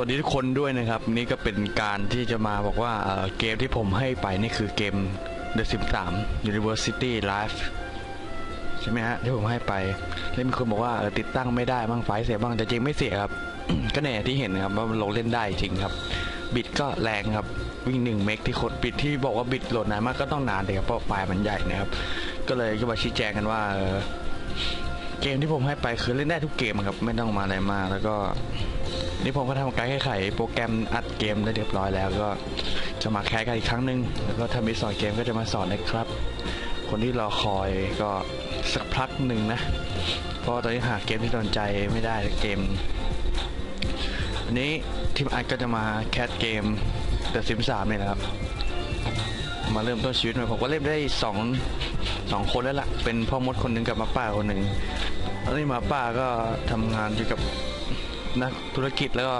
วัสดีทุกคนด้วยนะครับ นี่ก็เป็นการที่จะมาบอกว่าเเกมที่ผมให้ไปนี่คือเกม The Sims 3 University Life ใช่ไหมฮะที่ผมให้ไปแล้วมีคนบอกว่าติดตั้งไม่ได้บ้างไฟเสียบ้างแต่จริงไม่เสียครับ ก็เนี่ยที่เห็นนะครับว่าลงเล่นได้จริงครับ บิตก็แรงครับวิ่งหนึ่งเมกที่คนบิตที่บอกว่าบิตโหลดนานมากก็ต้องนานเลยครับเพราะไฟล์มันใหญ่นะครับ ก็เลยจะมาชี้แจงกันว่าเเกมที่ผมให้ไปคือเล่นได้ทุกเกมครับ ไม่ต้องมาอะไรมากแล้วก็ นี่ผมก็ทำการแก้ไขโปรแกรมอัดเกมได้เรียบร้อยแล้ว ก็จะมาแคสกันอีกครั้งหนึ่งแล้วก็ถ้ามีสอนเกมก็จะมาสอนนะครับ คนที่รอคอยก็สักพักหนึ่งนะ เพราะตอนนี้หาเกมที่โดนใจไม่ได้เกมอันนี้ทีมอัดก็จะมาแคสเกม The Sims 3เนี่ยนะครับ มาเริ่มต้นชีวิตใหม่ผมก็เล่นได้สองสองคนแล้วล่ะ เป็นพ่อมดคนหนึ่งกับมาป้าคนหนึ่งแล้วนี่มาป้าก็ทำงานเกี่กับ นักธุรกิจแล้วก็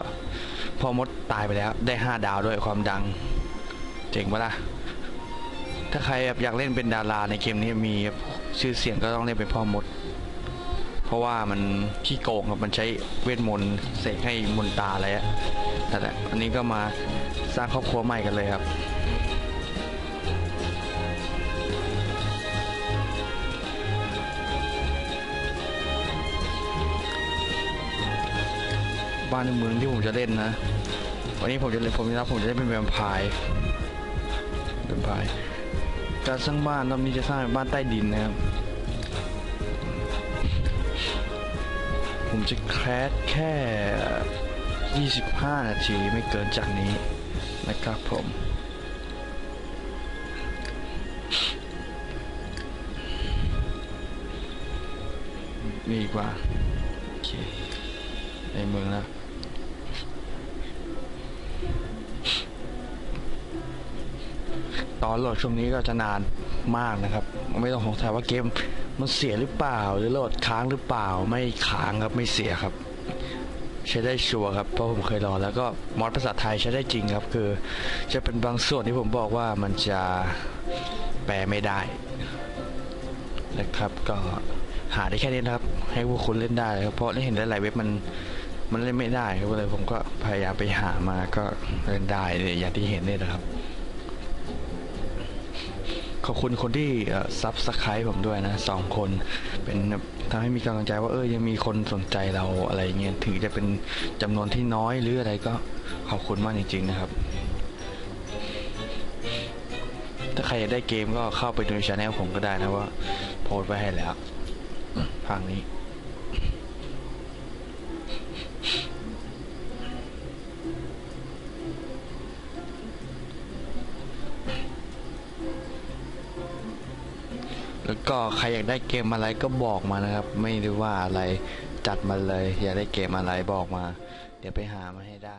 พ่อมดตายไปแล้ว ได้ห้าดาวด้วยความดัง เจ๋งปะล่ะ ถ้าใครแบบอยากเล่นเป็นดาราในเกมนี้มีชื่อเสียงก็ต้องเล่นเป็นพ่อมด เพราะว่ามันขี้โกงครับมันใช้เวทมนต์เสกให้มนตาอะไรอะแต่นแหละอันนี้ก็มาสร้างครอบครัวใหม่กันเลยครับ บ้านในเมืองที่ผมจะเล่นนะ วันนี้ผมจะเล่นผมจะรับผมจะเล่นเป็นแวมไพร์แวมไพร์การสร้างบ้านรอบนี้จะสร้างบ้านใต้ดินนะครับ ผมจะแคสแค่ 25 นาทีไม่เกินจากนี้นะครับผมนี่ดีกว่าโอเคในเมืองนะ ตอนโหลดช่วงนี้ก็จะนานมากนะครับ ไม่ต้องสงสัยว่าเกมมันเสียหรือเปล่า หรือโหลดค้างหรือเปล่า ไม่ค้างครับไม่เสียครับ ใช้ได้ชัวร์ครับเพราะผมเคยลองแล้วก็มอดภาษาไทยใช้ได้จริงครับ คือจะเป็นบางส่วนที่ผมบอกว่ามันจะแปลไม่ได้นะครับก็หาได้แค่นี้นะครับ ให้พวกคุณเล่นได้ครับเพราะได้เห็นหลายๆเว็บมันมันเล่นไม่ได้ครับเลยผมก็พยายามไปหามาก็เล่นได้เนี่ยอย่างที่เห็นนี่นะครับ ขอบคุณคนที่ซับสไครป์ผมด้วยนะสองคน เป็นทำให้มีกำลังใจว่าเออยังมีคนสนใจเราอะไรเงี้ยถึงจะเป็นจำนวนที่น้อยหรืออะไรก็ขอบคุณมากจริง ๆ นะครับ ถ้าใครอยากได้เกมก็เข้าไปดูในช anel ผมก็ได้นะว่า โพสไว้ให้แล้วทางนี้ แล้วก็ใครอยากได้เกมอะไรก็บอกมานะครับ ไม่รู้ว่าอะไรจัดมาเลย อยากได้เกมอะไรบอกมา เดี๋ยวไปหามาให้ได้